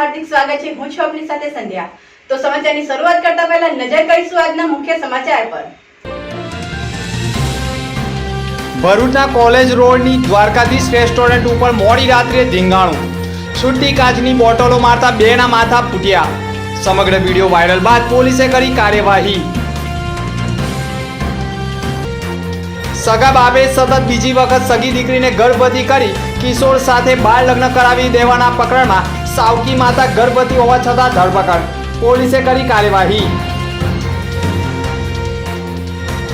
હાર્દિક સ્વાગત છે. હું છું આપની સાથે સંધ્યા. તો સમાચારની શરૂઆત કરતા પહેલા નજર કરીશું આજના મુખ્ય સમાચાર પર. ભરૂચના કોલેજ રોડની દ્વારકાધીશ રેસ્ટોરન્ટ ઉપર મોડી રાત્રે ધીંગાણું. છૂટી કાચની બોટલો મારતા બેના માથા ફૂટ્યા. સમગ્ર વીડિયો વાયરલ બાદ પોલીસે કરી કાર્યવાહી. સગા બાબે સતત બીજી વખત સગી દીકરીને ગર્ભવતી કરી કિશોર સાથે બાળ લગ્ન કરાવી દેવાના પ્રકરણમાં સાવકી માતા ગર્ભવતી હોવા છતાં ધરપકડ. પોલીસે કરી કાર્યવાહી.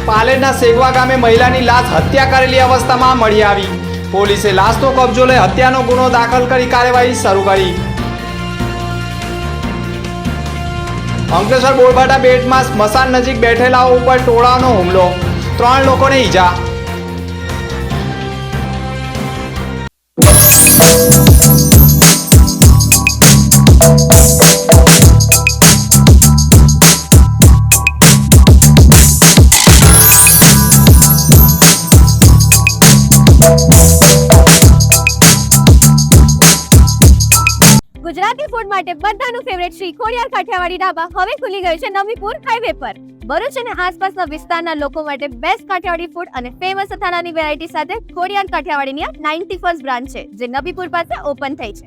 પાલેરના સેગવા ગામે મહિલાની લાશ હત્યા કરેલી અવસ્થામાં મળી આવી. પોલીસે લાશનો કબજો લઈ હત્યાનો ગુનો દાખલ કરી કાર્યવાહી શરૂ કરી. અંકલેશ્વર બોરભાટા બેટમાં સ્મશાન નજીક બેઠેલાઓ ઉપર ટોળાનો હુમલો. ત્રણ લોકોને ઈજા. ગુજરાતી ફૂડ માટે બધાનું ફેવરેટ શ્રી ખોડિયાર કાઠિયાવાડી ઢાબા હવે ખુલી ગયું છે નવીપુર હાઈવે પર. ભરૂચ અને આસપાસના વિસ્તારના લોકો માટે બેસ્ટ કાઠિયાવાડી ફૂડ અને ફેમસ અથાણાની વેરાયટી સાથે ખોડિયાર કાઠિયાવાડીની આ નાઇન્ટી ફર્સ્ટ બ્રાન્ચ છે, જે નબીપુર પાસે ઓપન થઈ છે.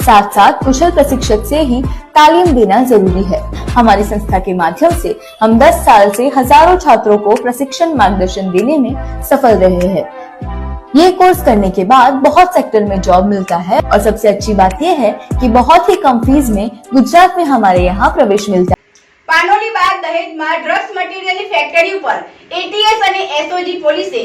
साथ साथ कुशल प्रशिक्षक से ही तालीम देना जरूरी है हमारी संस्था के माध्यम से हम 10 साल से हजारों छात्रों को प्रशिक्षण मार्गदर्शन देने में सफल रहे हैं ये कोर्स करने के बाद बहुत सेक्टर में जॉब मिलता है और सबसे अच्छी बात यह है कि बहुत ही कम फीस में गुजरात में हमारे यहाँ प्रवेश मिलता है પાનોલી બાદ દહેજમાં ડ્રગ્સ મટીરિયલની ફેક્ટરી ઉપર એટીએસ અને એસઓજી પોલીસે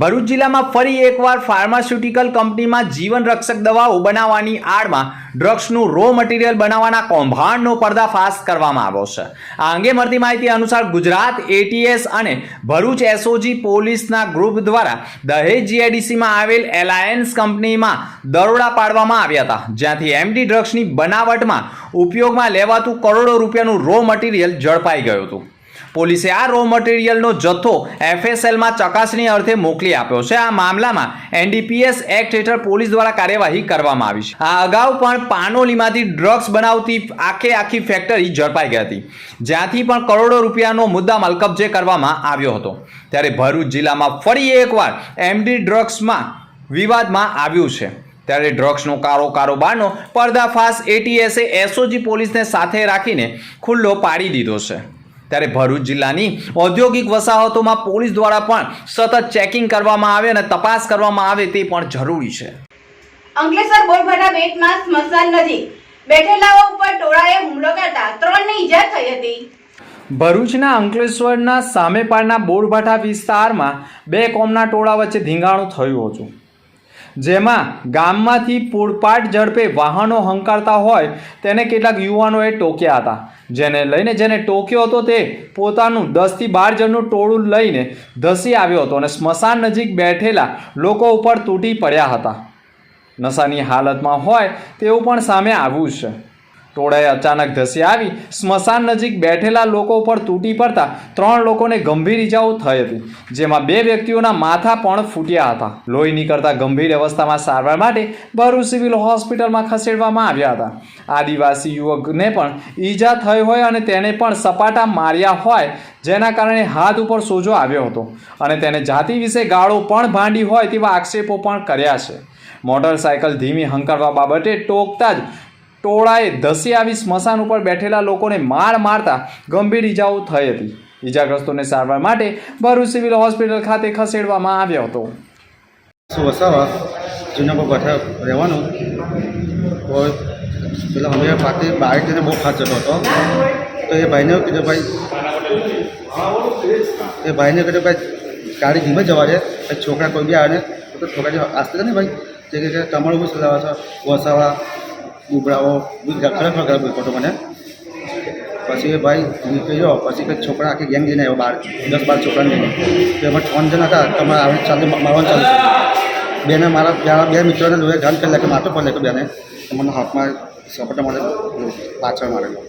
ભરૂચ જિલ્લામાં ફરી એકવાર ફાર્માસ્યુટિકલ કંપનીમાં જીવન રક્ષક દવાઓ બનાવવાની આડમાં ડ્રગ્સનું રો મટીરિયલ બનાવવાના કૌભાંડનો પર્દાફાશ કરવામાં આવ્યો છે. આ અંગે મળતી માહિતી અનુસાર ગુજરાત એટીએસ અને ભરૂચ એસઓજી પોલીસના ગ્રુપ દ્વારા દહેજ જીઆઈડીસીમાં આવેલ એલાયન્સ કંપનીમાં દરોડા પાડવામાં આવ્યા હતા. જ્યાંથી એમડી ડ્રગ્સની બનાવટમાં ઉપયોગમાં લેવાતું કરોડો રૂપિયાનું રો મટીરિયલ ઝડપાઈ ગયું હતું. પોલીસે આ રો મટીરિયલનો જથ્થો એફએસએલમાં ચકાસણી અર્થે મોકલી આપ્યો છે. આ મામલામાં એનડીપીએસ એક્ટ હેઠળ પોલીસ દ્વારા કાર્યવાહી કરવામાં આવી છે. આ અગાઉ પણ પાનોલીમાંથી ડ્રગ્સ બનાવતી આખે આખી ફેક્ટરી ઝડપાઈ ગઈ હતી. જ્યાંથી પણ કરોડો રૂપિયાનો મુદ્દામાલ કબજે કરવામાં આવ્યો હતો. ત્યારે ભરૂચ જિલ્લામાં ફરી એકવાર એમડી ડ્રગ્સમાં વિવાદમાં આવ્યું છે. ત્યારે ડ્રગ્સનો કારો કારોબારનો પર્દાફાશ એટીએસે એસઓજી પોલીસને સાથે રાખીને ખુલ્લો પાડી દીધો છે. ત્યારે ભરૂચ જિલ્લાની ઔદ્યોગિક વસાહતોમાં પોલીસ દ્વારા પણ સતત ચેકિંગ કરવામાં આવે અને તપાસ કરવામાં આવે તે પણ જરૂરી છે. અંકલેશ્વર બોરભાટા બેટમાં સ્મશાન નજીક બેઠેલાઓ ઉપર ટોળાએ હુમલો કરતા ત્રણને ઈજા થઈ હતી. ભરૂચના અંકલેશ્વરના સામેપાળના બોરભાઠા વિસ્તારમાં બે કોમના ટોળા વચ્ચે ધીંગાણું થયું હતું. જેમાં ગામમાંથી પૂરપાટ ઝડપે વાહનો હંકારતા હોય તેને કેટલાક યુવાનોએ ટોક્યા હતા. જેને લઈને જેને ટોક્યો હતો તે પોતાનું દસથી બાર જણનું ટોળું લઈને ધસી આવ્યો હતો અને સ્મશાન નજીક બેઠેલા લોકો ઉપર તૂટી પડ્યા હતા. નશાની હાલતમાં હોય તેવું પણ સામે આવ્યું છે. ટોળાએ અચાનક ધસી આવી. સ્મશાન નજીક બેઠેલા લોકો ઉપર તૂટી પડતા ત્રણ લોકોને ગંભીર ઈજાઓ થઈ હતી, જેમાં બે વ્યક્તિઓના માથા પણ ફૂટ્યા હતા. લોહી નીકળતા ગંભીર અવસ્થામાં સારવાર માટે ભરૂચ સિવિલ હોસ્પિટલમાં ખસેડવામાં આવ્યા હતા. આદિવાસી યુવકને પણ ઈજા થઈ હોય અને તેને પણ સપાટા માર્યા હોય, જેના કારણે હાથ ઉપર સોજો આવ્યો હતો અને તેને જાતિ વિશે ગાળો પણ ભાંડી હોય તેવા આક્ષેપો પણ કર્યા છે. મોટરસાયકલ ધીમી હંકારવા બાબતે ટોકતા જ ટોળાએ ધસી આવી સ્મશાન ઉપર બેઠેલા લોકોને માર મારતા ગંભીર ઈજાઓ થઈ હતી. ઈજાગ્રસ્તોને સારવાર માટે ભરૂચ સિવિલ હોસ્પિટલ ખાતે ખસેડવામાં આવ્યો હતો. શું વસાવા? જૂના પર બેઠા રહેવાનું? પેલા અમે પાસે બાઇક જઈને બહુ જતો હતો. તો એ ભાઈને કીધું, ભાઈ, એ ભાઈને કીધું, ભાઈ, ગાડી ધીમે જવા દે. છોકરા કોઈ બી આવે ને, તો છોકરા આસ્તે ને ભાઈ, જે કે તમારું બી સલાહ છો, વસાવા. ગુબરાઓ ખરેખર ખરેખર બોલતો મને પછી ભાઈ નીકળી ગયો પછી કંઈક છોકરા આખી ગેંગ લઈને આવ્યો બાર દસ બાર છોકરાને લઈને. તો એમાં ત્રણ જણ હતા. તમારે આવે ચાલુ મારવાનું ચાલુ બેને મારા મારા બે મિત્રોને લોહી ઘાન કરી લાગે માથું પણ લાગ્યું બેને. મને હાથમાં સપોટા મારે પાછળ મારેલો.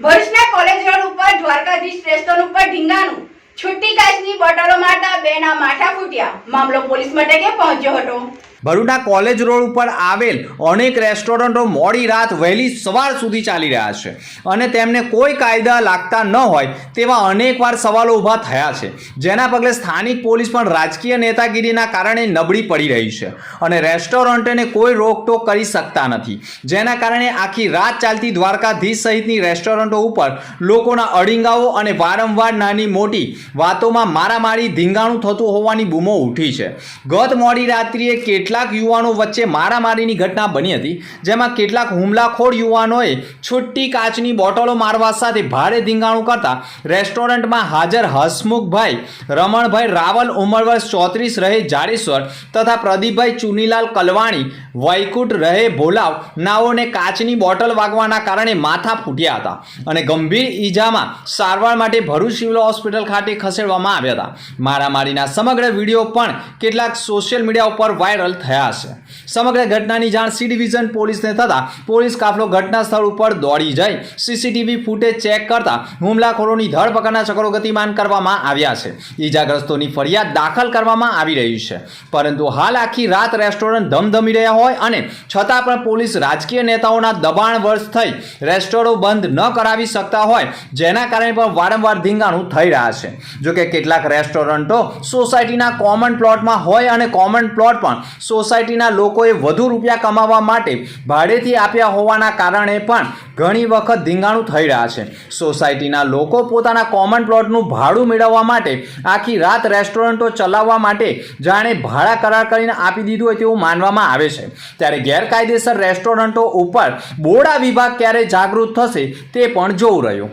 ભરૂચના કોલેજ રોડ ઉપર, દ્વારકાધીશ રેસ્ટોરન્ટ ઉપર ઢીંગાનું છુટ્ટી કાચની બોટલો મારતા બેના માથા ફૂટ્યા. મામલો પોલીસ મથકે પહોંચ્યો હતો. ભરૂચના કોલેજ રોડ ઉપર આવેલ અનેક રેસ્ટોરન્ટો મોડી રાત વહેલી સવાર સુધી ચાલી રહ્યા છે. અને તેમને કોઈ કાયદા લાગતા ન હોય તેવા અનેકવાર સવાલો ઊભા થયા છે. જેના પગલે સ્થાનિક પોલીસ પણ રાજકીય નેતાગીરીના કારણે નબળી પડી રહી છે અને રેસ્ટોરન્ટને કોઈ રોકટોક કરી શકતા નથી. જેના કારણે આખી રાત ચાલતી દ્વારકાધીશ સહિતની રેસ્ટોરન્ટો ઉપર લોકોના અડીંગાઓ અને વારંવાર નાની મોટી વાતોમાં મારામારી, ધીંગાણું થતું હોવાની બૂમો ઉઠી છે. ગત મોડી રાત્રિએ કેટલાક યુવાનો વચ્ચે મારામારીની ઘટના બની હતી, જેમાં કેટલાક હુમલાખોર યુવાનોએ છુટ્ટી કાચની બોટલો મારવા સાથે ભારે ધીંગાણું કરતા રેસ્ટોરન્ટમાં હાજર હસમુખભાઈ, રમણભાઈ રાવલ ઉંમર વર્ષ ચોત્રીસ રહે જાડેશ્વર તથા પ્રદીપભાઈ ચુનીલાલ કલવાણી વૈકુટ રહે ભોલાવ નાઓને કાચની બોટલ વાગવાના કારણે માથા ફૂટ્યા હતા અને ગંભીર ઈજામાં સારવાર માટે ભરૂચ સિવિલ હોસ્પિટલ ખાતે ખસેડવામાં આવ્યા હતા. મારામારીના સમગ્ર વીડિયો પણ કેટલાક સોશિયલ મીડિયા ઉપર વાયરલ થયા છે. સમગ્ર ઘટનાની જાણ સી ડિવિઝન પોલીસને થતાં પોલીસ કાફલો ઘટના સ્થળ ઉપર દોડી જઈ સીસીટીવી ફૂટેજ ચેક કરતા હુમલાખોરોની ધરપકડના ચક્રો ગતિમાન કરવામાં આવ્યા છે. ઈજાગ્રસ્તોની ફરિયાદ દાખલ કરવામાં આવી રહી છે. પરંતુ હાલ આખી રાત રેસ્ટોરન્ટ ધમધમી રહ્યા હોય અને છતાં પણ પોલીસ રાજકીય નેતાઓના દબાણ વર્ષ થઈ રેસ્ટોરો બંધ ન કરાવી શકતા હોય જેના કારણે પણ વારંવાર ધીંગાણું થઈ રહ્યા છે. જોકે કેટલાક રેસ્ટોરન્ટો સોસાયટીના કોમન પ્લોટમાં હોય અને કોમન પ્લોટ પણ સોસાયટીના લોકોએ વધુ રૂપિયા કમાવા માટે ભાડેથી આપ્યા હોવાના કારણે પણ ઘણી વખત ધીંગાણું થઈ રહ્યા છે. સોસાયટીના લોકો પોતાના કોમન પ્લોટનું ભાડું મેળવવા માટે આખી રાત રેસ્ટોરન્ટો ચલાવવા માટે જાણે ભાડા કરાર કરીને આપી દીધું હોય તેવું માનવામાં આવે છે. ત્યારે ગેરકાયદેસર રેસ્ટોરન્ટો ઉપર બોડા વિભાગ ક્યારે જાગૃત થશે તે પણ જોવું રહ્યું.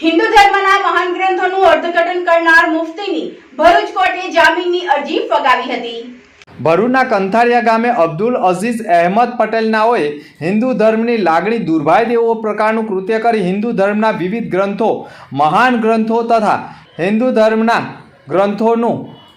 હિન્દુ ધર્મના મહાન ગ્રંથોનું અર્થઘટન કરનાર મુફતીની ભરૂચ કોર્ટે જામીનની અરજી ફગાવી હતી. ભરૂચના કંથારિયા ગામે અબ્દુલ અઝીઝ અહેમદ પટેલ નાઓએ હિન્દુ ધર્મની લાગણી દુર્ભાય તેવો પ્રકારનું કૃત્ય કરી હિન્દુ ધર્મના વિવિધ ગ્રંથો, મહાન ગ્રંથો તથા હિન્દુ ધર્મના ગ્રંથોનું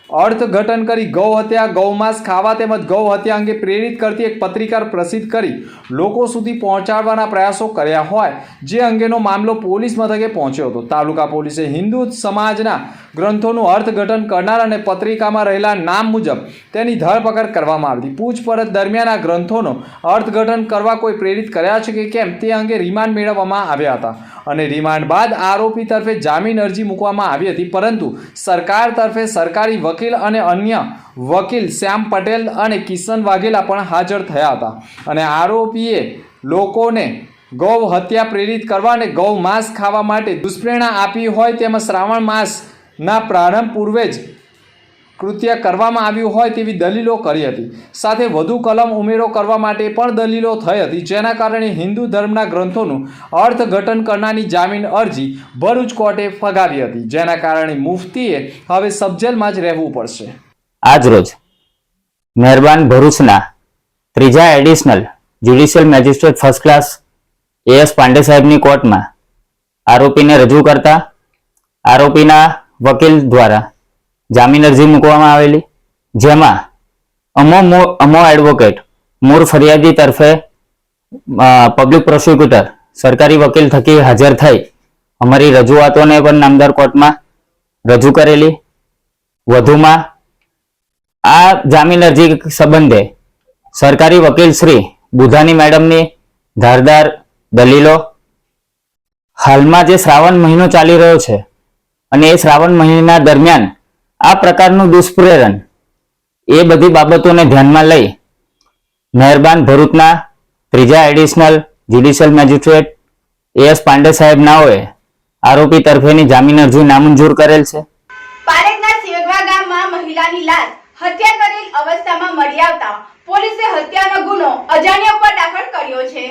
અર્થઘટન કરી ગૌ હત્યા ગૌમાંસ ખાવા તેમજ ગૌ હત્યા અંગે પ્રેરિત કરતી એક પત્રિકા પ્રસિદ્ધ કરી લોકો સુધી પહોંચાડવાના પ્રયાસો કર્યા હોય, જે અંગેનો મામલો પોલીસ મથકે પહોંચ્યો હતો. તાલુકા પોલીસે હિન્દુ સમાજના ગ્રંથોનું અર્થઘટન કરનાર અને પત્રિકામાં રહેલા નામ મુજબ તેની ધરપકડ કરવામાં આવી હતી. પૂછપરછ દરમિયાન આ ગ્રંથોનો અર્થઘટન કરવા કોઈ પ્રેરિત કર્યા છે કે કેમ તે અંગે રિમાન્ડ મેળવવામાં આવ્યા હતા. અને રિમાન્ડ બાદ આરોપી તરફે જામીન અરજી મૂકવામાં આવી હતી. પરંતુ સરકાર તરફે સરકારી વકીલ અને અન્ય વકીલ શ્યામ પટેલ અને કિશન વાઘેલા પણ હાજર થયા હતા. અને આરોપીએ લોકોને ગૌ હત્યા પ્રેરિત કરવા અને ગૌ માંસ ખાવા માટે દુષ્પ્રેરણા આપી હોય તેમજ શ્રાવણ માસના પ્રારંભ પૂર્વે જ કૃત્ય કરવામાં આવ્યું હોય તેવી દલીલો કરી હતી. સાથે વધુ કલમ ઉમેરો કરવા માટે પણ દલીલો થઈ હતી. જેના કારણે હિન્દુ ધર્મના ગ્રંથોનું અર્થઘટન કરનારની જામીન અરજી ભરૂચ કોર્ટે ફગાવી હતી. જેના કારણે મુફતીએ હવે સબજેલમાં જ રહેવું પડશે. આજરોજ મહેરબાન ભરૂચના ત્રીજા additional judicial magistrate first class A S Pandey સાહેબની કોર્ટમાં આરોપીને રજૂ કરતા આરોપીના વકીલ દ્વારા જામીન અરજી મૂકવામાં આવેલી. જેમાં અમો અમો એડવોકેટ મૂળ ફરિયાદી તરફે પબ્લિક પ્રોસિક્યુટર સરકારી વકીલ થકી હાજર થઈ અમારી રજૂઆતોને પણ નામદાર કોર્ટમાં રજૂ કરેલી. વધુમાં આ જામીન અરજી સંબંધે સરકારી વકીલ શ્રી બુધાની મેડમની ધારદાર દલીલો. હાલમાં જે શ્રાવણ મહિનો ચાલી રહ્યો છે અને એ શ્રાવણ મહિના દરમિયાન આ પ્રકારનું દુષ્પ્રેરણ એ બધી બાબતોને ધ્યાનમાં લઈ મહેરબાન ભરૂચના ત્રીજા additional judicial magistrate A S Pandey સાહેબ નાઓએ આરોપી તરફેની જામીન અરજી નામંજૂર કરેલ છે. હત્યા કરેલ અવસ્થામાં મળી આવતા પોલીસે હત્યાનો ગુનો અજાણ્યા પર દાખલ કર્યો છે.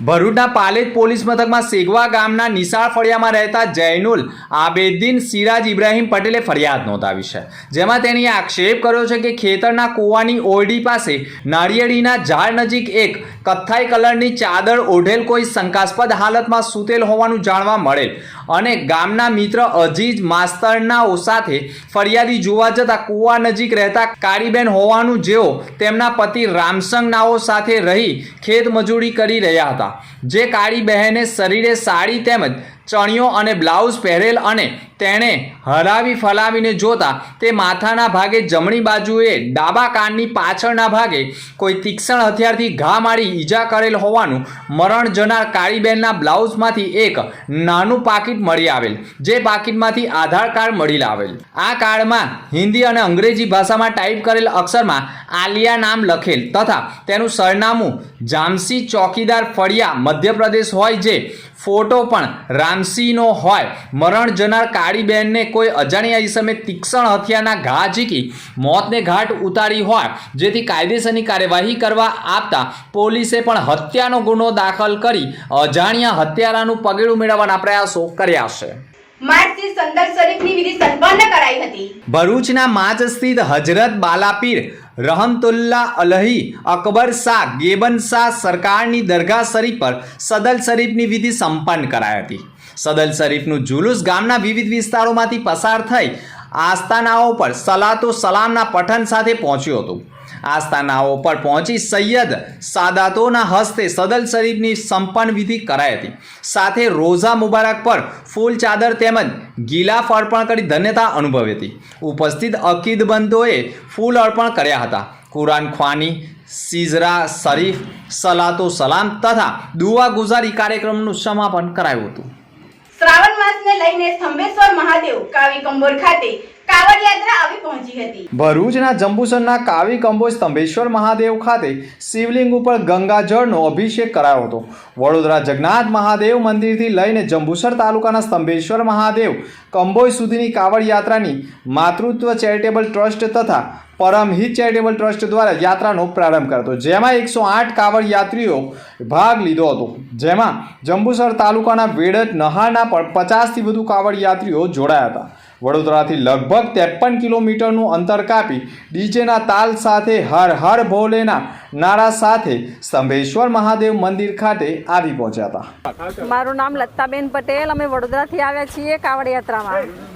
ભરૂચના પાલેજ પોલીસ મથકમાં સેગવા ગામના નિશાળ ફળિયામાં રહેતા જૈનુલ આબેદીન સિરાજ ઇબ્રાહીમ પટેલે ફરિયાદ નોંધાવી છે, જેમાં તેણીએ આક્ષેપ કર્યો છે કે ખેતરના કૂવાની ઓરડી પાસે નાળિયેરીના ઝાડ નજીક એક કથ્થાઈ કલરની ચાદર ઓઢેલ કોઈ શંકાસ્પદ હાલતમાં સૂતેલ હોવાનું જાણવા મળેલ. અને ગામના મિત્ર અજીજ માસ્તરનાઓ સાથે ફરિયાદી જોવા જતા કૂવા નજીક રહેતા કાળીબેન હોવાનું જેઓ તેમના પતિ રામસંગ નાઓ સાથે રહી ખેત મજૂરી કરી રહ્યા હતા. જે કાળી બહેને શરીરે સાડી તેમજ ચણિયો અને બ્લાઉઝ પહેરેલ અને તેણે હરાવી ફલાવીને જોતા તે માથાના ભાગે જમણી બાજુએ ડાબા કાનની પાછળના ભાગે કોઈ તીક્ષ્ણ હથિયારથી ઘા મારી ઈજા કરેલ હોવાનું મરણ જનાર કાળીબેનના બ્લાઉઝમાંથી એક નાનું પાકીટ મળી આવેલ, જે પાકીટમાંથી આધાર કાર્ડ મળી આવેલ આ કાર્ડમાં હિન્દી અને અંગ્રેજી ભાષામાં ટાઈપ કરેલ અક્ષરમાં આલિયા નામ લખેલ તથા તેનું સરનામું જામસી ચોકીદાર ફળિયા મધ્યપ્રદેશ હોય, જે ફોટો પણ રામસીનો હોય. મરણ જનાર કાળીબેનને કોઈ અજાણ્યા ઈસમે તીક્ષણ હથિયારના ઘા ઝીકી મોતને ઘાટ ઉતારી હોય. જેથી કાયદેસરની કાર્યવાહી કરવા આપતા પોલીસે પણ હત્યાનો ગુનો દાખલ કરી અજાણ્યા હત્યારાનું પગેડું મેળવવાના પ્રયાસો કર્યા છે. માર્ચથી સંદર શરીફની વિધિ સંપન્ન કરાઈ હતી. ભરૂચના માચ સ્થિત હજરત બાલાપીર રહમતુલ્લા અલહી, અકબર શાહ ગેબન શાહ સરકારની દરગાહ શરીફ પર સદલ શરીફની વિધિ સંપન્ન કરાઈ હતી. સદલ શરીફનું જુલુસ ગામના વિવિધ વિસ્તારોમાંથી પસાર થઈ આસ્થાનાઓ પર સલાતો સલામના પઠન સાથે પહોંચ્યું હતું. આસ્થાનાઓ પર પહોંચી સૈયદ સાદાતોના હસ્તે સદલ શરીફની સંપન્ન વિધિ કરાઈ હતી. સાથે રોઝા મુબારક પર ફૂલ ચાદર તેમજ ગિલાફ અર્પણ કરી ધન્યતા અનુભવી હતી. ઉપસ્થિત અકીદબંધોએ ફૂલ અર્પણ કર્યા હતા. કુરાન ખ્વાની, સિઝરા, શરીફ, સલાતો સલામ તથા દુઆ ગુજારી કાર્યક્રમનું સમાપન કરાયું હતું. કંબોર ભરૂચના જંબુસરના કાવી કંબોજ સ્તંભેશ્વર મહાદેવ ખાતે શિવલિંગ ઉપર ગંગાજળનો અભિષેક કરાયો હતો. વડોદરા જગન્નાથ મહાદેવ મંદિરથી લઈને જંબુસર તાલુકાના સ્તંભેશ્વર મહાદેવ કંબોઈ સુધીની કાવડ યાત્રાની માતૃત્વ ચેરિટેબલ ટ્રસ્ટ તથા પરમહિત ચેરિટેબલ ટ્રસ્ટ દ્વારા યાત્રાનો પ્રારંભ કર્યો હતો. જેમાં એકસો આઠ કાવડ યાત્રીઓ ભાગ લીધો હતો. જેમાં જંબુસર તાલુકાના વેડત નહાના પણ પચાસથી વધુ કાવડ યાત્રીઓ જોડાયા હતા. વડોદરાથી લગભગ ત્રેપન કિલોમીટરનું અંતર કાપી ડીજેના તાલ સાથે હર હર ભોલેના નારા સાથે સ્તંભેશ્વર મહાદેવ મંદિર ખાતે આવી પહોંચ્યા હતા. મારું નામ લતાબેન પટેલ. અમે વડોદરાથી આવ્યા છીએ કાવડ યાત્રામાં.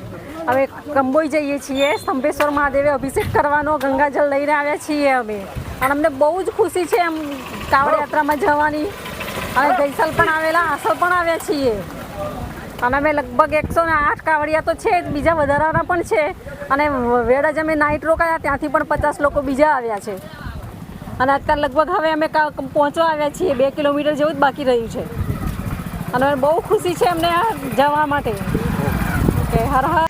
અમે કંબોઈ જઈએ છીએ, સ્તંભેશ્વર મહાદેવે અભિષેક કરવાનો, ગંગાજળ લઈને આવ્યા છીએ અમે. અને અમને બહુ જ ખુશી છે એમ કાવડ યાત્રામાં જવાની. અને ગઈસાલ પણ આવેલા, આસલ પણ આવ્યા છીએ. અને અમે લગભગ એકસો ને આઠ કાવડિયા તો છે જ, બીજા વધારાના પણ છે. અને વેળા અમે નાઇટ રોકાયા, ત્યાંથી પણ પચાસ લોકો બીજા આવ્યા છે. અને અત્યારે લગભગ હવે અમે પહોંચવા આવ્યા છીએ, બે કિલોમીટર જેવું જ બાકી રહ્યું છે. અને બહુ ખુશી છે અમને જવા માટે. કે હર હર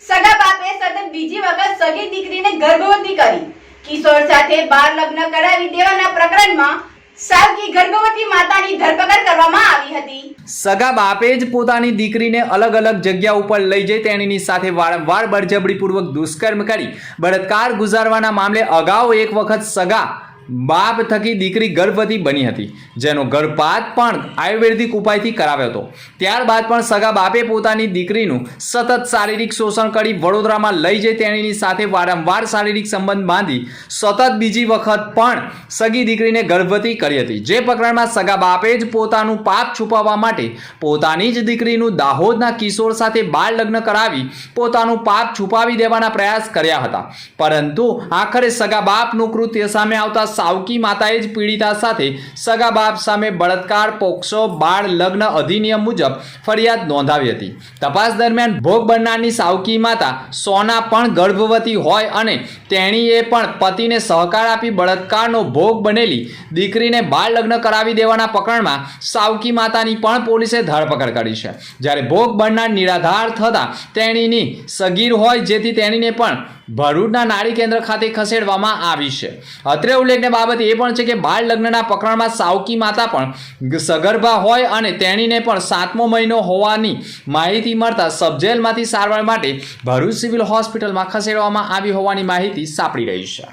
કરાવી દેવાના પ્રકરણમાં સાવકી ગર્ભવતી માતાની ધરપકડ કરવામાં આવી હતી. સગા બાપે જ પોતાની દીકરીને અલગ અલગ જગ્યા ઉપર લઈ જઈ તેણીની સાથે વારંવાર બળજબરીપૂર્વક દુષ્કર્મ કરી બળાત્કાર ગુજારવાના મામલે અગાઉ એક વખત સગા બાપ થકી દીકરી ગર્ભવતી બની હતી, જેનો ગર્ભપાત પણ આયુર્વેદિક ઉપાયથી કરાવ્યો હતો. ત્યારબાદ પણ સગા બાપે પોતાની દીકરીનું સતત શારીરિક શોષણ કરી વડોદરામાં લઈ જઈ તેણીની સાથે વારંવાર શારીરિક સંબંધ બાંધી સતત બીજી વખત પણ સગી દીકરીને ગર્ભવતી કરી હતી. જે પ્રકરણમાં સગા બાપે જ પોતાનું પાપ છુપાવવા માટે પોતાની જ દીકરીનું દાહોદના કિશોર સાથે બાળ લગ્ન કરાવી પોતાનું પાપ છુપાવી દેવાના પ્રયાસ કર્યા હતા. પરંતુ આખરે સગા બાપનું કૃત્ય સામે આવતા સાવકી માતાએ જ પીડિતા સાથે સગા બાપ સામે બળાત્કાર, પોક્સો, બાળ લગ્ન અધિનિયમ મુજબ ફરિયાદ નોંધાવી હતી. તપાસ દરમિયાન ભોગ બનનારની સાવકી માતા સોના પણ ગર્ભવતી હોય અને તેણીએ પણ પતિને સહકાર આપી બળાત્કારનો ભોગ બનેલી દીકરીને બાળ લગ્ન કરાવી દેવાના પ્રકરણમાં સાવકી માતાની પણ પોલીસે ધરપકડ કરી છે. જ્યારે ભોગ બનનાર નિરાધાર થતાં તેણીની સગીર હોય જેથી તેણીને પણ ભરૂચના નારી કેન્દ્ર ખાતે ખસેડવામાં આવી છે. અત્રે ઉલ્લેખનીય બાબત એ પણ છે કે બાળ લગ્નના પ્રકરણમાં સાવકી માતા પણ સગર્ભા હોય અને તેણીને પણ સાતમો મહિનો હોવાની માહિતી મળતા સબજેલમાંથી સારવાર માટે ભરૂચ સિવિલ હોસ્પિટલમાં ખસેડવામાં આવી હોવાની માહિતી સાંપડી રહી છે.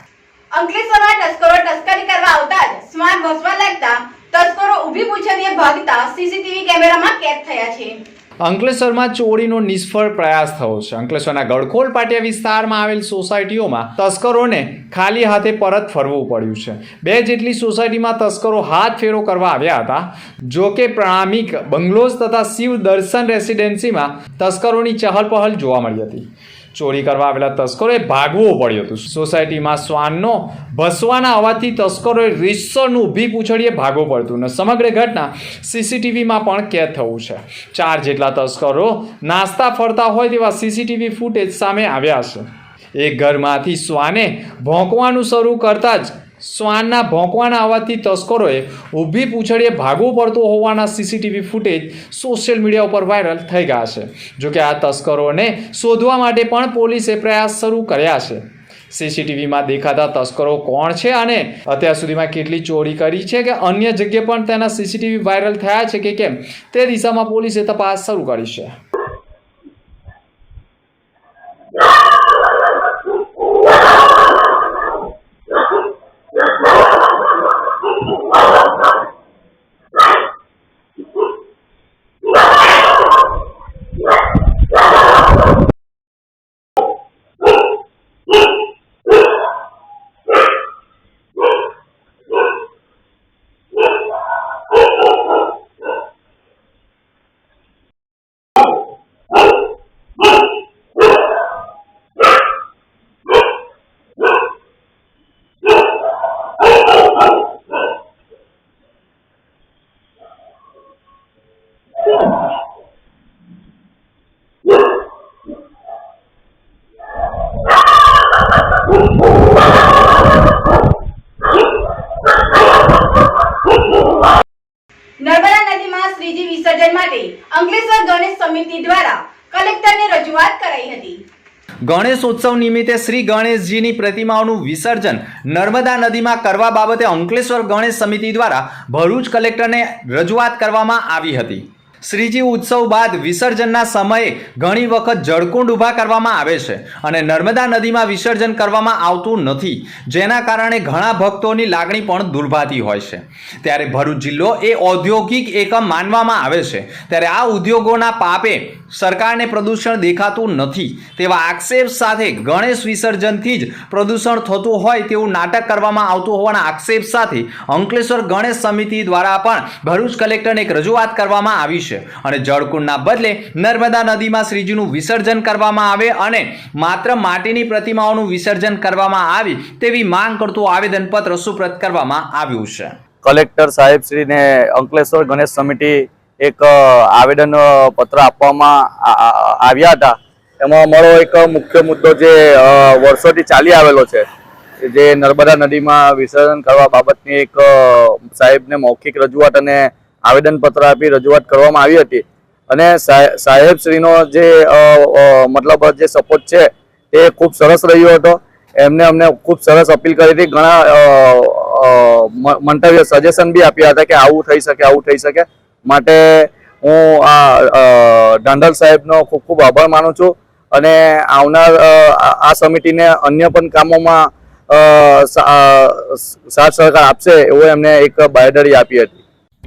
સીસીટીવી કેમેરામાં કેદ થયા છે. અંકલેશ્વરમાં ચોરીનો નિષ્ફળ પ્રયાસ થયો છે. અંકલેશ્વરના ગડખોલ પાટિયા વિસ્તારમાં આવેલ સોસાયટીઓમાં તસ્કરોને ખાલી હાથે પરત ફરવું પડ્યું છે. બે જેટલી સોસાયટીમાં તસ્કરો હાથ ફેરો કરવા આવ્યા હતા. જો કે પ્રણામિક બંગલોઝ તથા શિવ દર્શન રેસિડેન્સીમાં તસ્કરોની ચહલપહલ જોવા મળી હતી. ચોરી કરવા આવેલા તસ્કરોએ ભાગવું પડ્યું હતું. સોસાયટીમાં શ્વાનનો ભસવાના અવાજથી તસ્કરોએ રીસરનું ઊભી પૂછડીએ ભાગવું પડતું ને સમગ્ર ઘટના સીસીટીવીમાં પણ કેદ થવું છે. ચાર જેટલા તસ્કરો નાસ્તા ફરતા હોય તેવા સીસીટીવી ફૂટેજ સામે આવ્યા છે. એક ઘરમાંથી શ્વાને ભોંકવાનું શરૂ કરતાં જ શ્વાનના ભોંકવાના અવાજથી તસ્કરોએ ઊભી પૂંછડીએ ભાગવું પડતું હોવાના સીસીટીવી ફૂટેજ સોશિયલ મીડિયા ઉપર વાયરલ થઈ ગયા છે. જોકે આ તસ્કરોને શોધવા માટે પણ પોલીસે પ્રયાસ શરૂ કર્યા છે. સીસીટીવીમાં દેખાતા તસ્કરો કોણ છે અને અત્યાર સુધીમાં કેટલી ચોરી કરી છે કે અન્ય જગ્યાએ પણ તેના સીસીટીવી વાયરલ થયા છે કે કેમ તે દિશામાં પોલીસે તપાસ શરૂ કરી છે નર્મદા નદીમાં શ્રીજી વિસર્જન માટે અંકલેશ્વર ગણેશ સમિતિ દ્વારા કલેક્ટરને રજૂઆત કરાઈ હતી ગણેશોત્સવ નિમિત્તે શ્રી ગણેશજીની પ્રતિમાઓનું વિસર્જન નર્મદા નદીમાં કરવા બાબતે અંકલેશ્વર ગણેશ સમિતિ દ્વારા ભરૂચ કલેક્ટરને રજૂઆત કરવામાં આવી હતી. શ્રીજી ઉત્સવ બાદ વિસર્જનના સમયે ઘણી વખત જળકુંડ ઊભા કરવામાં આવે છે અને નર્મદા નદીમાં વિસર્જન કરવામાં આવતું નથી, જેના કારણે ઘણા ભક્તોની લાગણી પણ દુર્ભાતી હોય છે. ત્યારે ભરૂચ જિલ્લો એ ઔદ્યોગિક એકમ માનવામાં આવે છે. ત્યારે આ ઉદ્યોગોના પાપે સરકારને પ્રદૂષણ દેખાતું નથી. તેવા આક્ષેપ સાથે ગણેશ વિસર્જનથી જ પ્રદૂષણ થતું હોય તેવું નાટક કરવામાં આવતું હોવાના આક્ષેપ સાથે અંકલેશ્વર ગણેશ સમિતિ દ્વારા પણ ભરૂચ કલેક્ટરને એક રજૂઆત કરવામાં આવી છે. અને જળકુંડના બદલે નર્મદા નદીમાં શ્રીજીનું વિસર્જન કરવામાં આવે અને માત્ર માટીની પ્રતિમાઓનું વિસર્જન કરવામાં આવે તેવી માંગ કરતું આવેદનપત્ર સુપ્રત કરવામાં આવ્યું છે. કલેક્ટર સાહેબ શ્રીને અંકલેશ્વર ગણેશ સમિતિ એક આવેદન પત્ર આપવામાં આવ્યા હતા. એમાં અમારો એક મુખ્ય મુદ્દો જે વર્ષોથી ચાલી આવેલો છે, જે નર્મદા નદીમાં વિસર્જન કરવા બાબતની એક સાહેબને મૌખિક રજૂઆત અને આવેદનપત્ર આપી રજૂઆત કરવામાં આવી હતી. અને સાહે- સાહેબશ્રીનો જે મતલબ જે સપોર્ટ છે, એ ખૂબ સરસ રહ્યો હતો. એમને અમને ખૂબ સરસ અપીલ કરી હતી. ઘણા મંતવ્ય સજેશન બી આપ્યા હતા કે આવું થઈ શકે, આવું થઈ શકે. માટે હું આ ડાંડલ સાહેબનો ખૂબ ખૂબ આભાર માનું છું. અને આવનાર આ સમિતિને અન્ય પણ કામોમાં સાથ સહકાર આપશે, એવો એમને એક બાયડરી આપી હતી.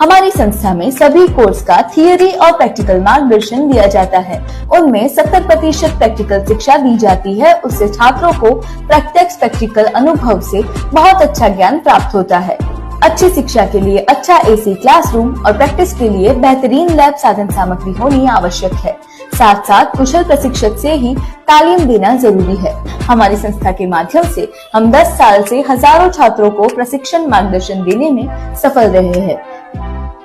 हमारी संस्था में सभी कोर्स का थियोरी और प्रैक्टिकल मार्गदर्शन दिया जाता है। उनमें 70 प्रतिशत प्रैक्टिकल शिक्षा दी जाती है। उससे छात्रों को प्रत्यक्ष प्रैक्टिकल अनुभव से बहुत अच्छा ज्ञान प्राप्त होता है। अच्छी शिक्षा के लिए अच्छा एसी क्लासरूम और प्रैक्टिस के लिए बेहतरीन लैब साधन सामग्री होनी आवश्यक है। साथ साथ कुशल प्रशिक्षक से ही तालीम देना ज़रूरी है। हमारी संस्था के माध्यम से हम 10 साल से हज़ारों छात्रों को प्रशिक्षण मार्गदर्शन देने में सफल रहे हैं।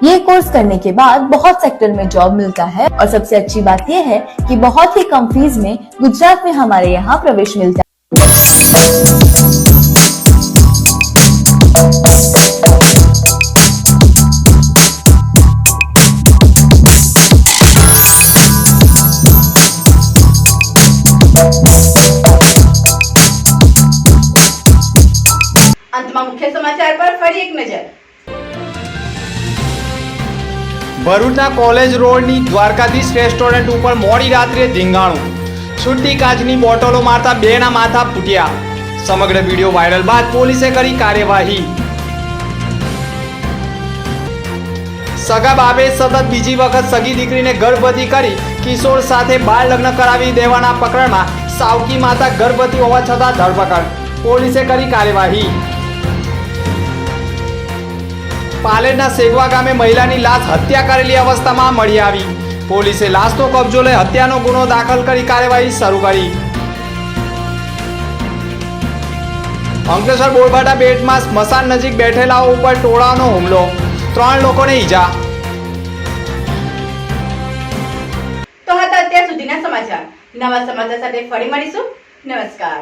ये कोर्स करने के बाद बहुत सेक्टर में जॉब मिलता है और सबसे अच्छी बात यह है कि बहुत ही कम फ़ीस में गुजरात में हमारे यहाँ प्रवेश मिलता है। પર એક નજર. ભરૂચના કોલેજ રોડની દ્વારકાધીશ રેસ્ટોરન્ટ ઉપર મોડી રાત્રે ધીંગાણું. છૂટી કાચની બોટલો મારતા બેના માથા ફૂટ્યા. સમગ્ર વીડિયો વાયરલ બાદ પોલીસે કરી કાર્યવાહી. સગા બાબે સતત બીજી વખત સગી દીકરીને ગર્ભવતી કરી કિશોર સાથે બાળ લગ્ન કરાવી દેવાના પ્રકરણમાં સાવકી માતા ગર્ભવતી હોવા છતાં ધરપકડ. પોલીસે કરી કાર્યવાહી. પાલેરના સેગવા ગામે મહિલાની લાશ હત્યા કરેલી અવસ્થામાં મળી આવી. પોલીસે લાશનો કબજો લઈ હત્યાનો ગુનો દાખલ કરી કાર્યવાહી શરૂ કરી. અંકલેશ્વર બોરભાટા બેટમાં સ્મશાન નજીક બેઠેલાઓ ઉપર ટોળાનો હુમલો. ત્રણ લોકોને ઈજા. તો હતા અત્યાર સુધીના સમાચાર. નવા સમાચાર સાથે ફરી મળીશું. નમસ્કાર.